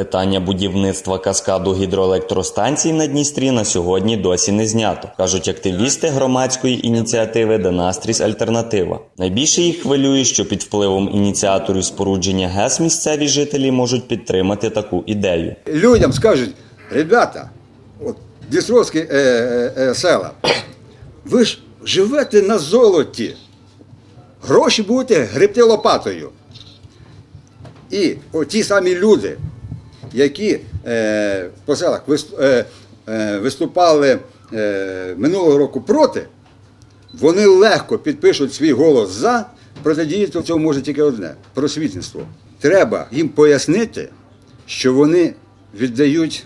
Питання будівництва каскаду гідроелектростанцій на Дністрі на сьогодні досі не знято, кажуть активісти громадської ініціативи Денастріс Альтернатива. Найбільше їх хвилює, що під впливом ініціаторів спорудження ГЕС місцеві жителі можуть підтримати таку ідею. людям скажуть, ребята, от Дністровські е, е, е, села, ви ж живете на золоті, гроші будете гребти лопатою. І ті самі люди, які е, по селах е, е, виступали минулого року проти, вони легко підпишуть свій голос за, протидіяти цьому може тільки одне просвітництво. Треба їм пояснити, що вони віддають,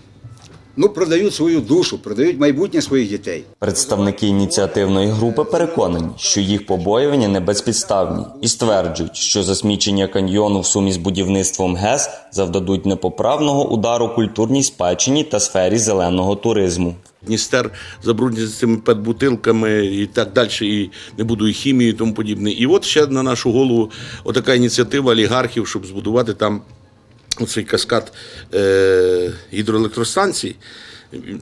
ну, продають свою душу, продають майбутнє своїх дітей. Представники ініціативної групи переконані, що їх побоювання не безпідставні, і стверджують, що засмічення каньйону в сумі з будівництвом ГЕС завдадуть непоправного удару культурній спадщині та сфері зеленого туризму. Дністер забруднюється цими петбутилками і так далі, і не буду і хімії і тому подібне. І от ще на нашу голову отака ініціатива олігархів, щоб збудувати там оцей каскад е- гідроелектростанцій.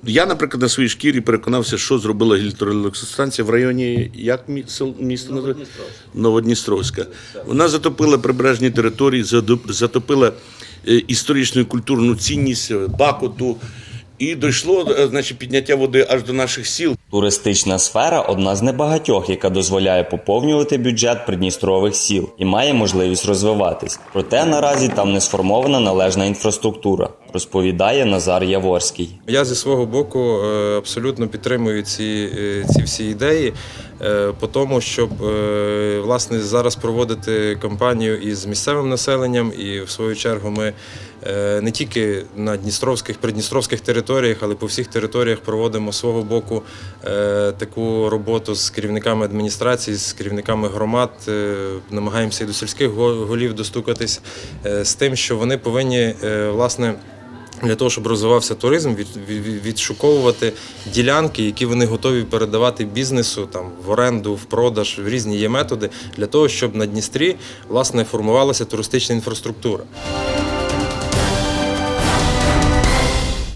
Я, наприклад, на своїй шкірі переконався, що зробила гідроелектростанція в районі як мі- місто називається? Новодністровська. Вона затопила прибережні території, затопила е, історичну і культурну цінність е, Бакоту. І дійшло е, значить, підняття води аж до наших сіл. Туристична сфера одна з небагатьох, яка дозволяє поповнювати бюджет придністрових сіл і має можливість розвиватись. Проте наразі там не сформована належна інфраструктура, розповідає Назар Яворський. Я зі свого боку е, абсолютно підтримую ці, е, ці всі ідеї е, по тому, щоб власне зараз проводити кампанію із місцевим населенням, і в свою чергу ми не тільки на Дністровських, придністровських територіях, але по всіх територіях проводимо свого боку таку роботу з керівниками адміністрації, з керівниками громад. Намагаємося і до сільських голів достукатись з тим, що вони повинні власне для того, щоб розвивався туризм, від, від- відшуковувати ділянки, які вони готові передавати бізнесу там в оренду, в продаж, в різні є методи для того, щоб на Дністрі власне формувалася туристична інфраструктура.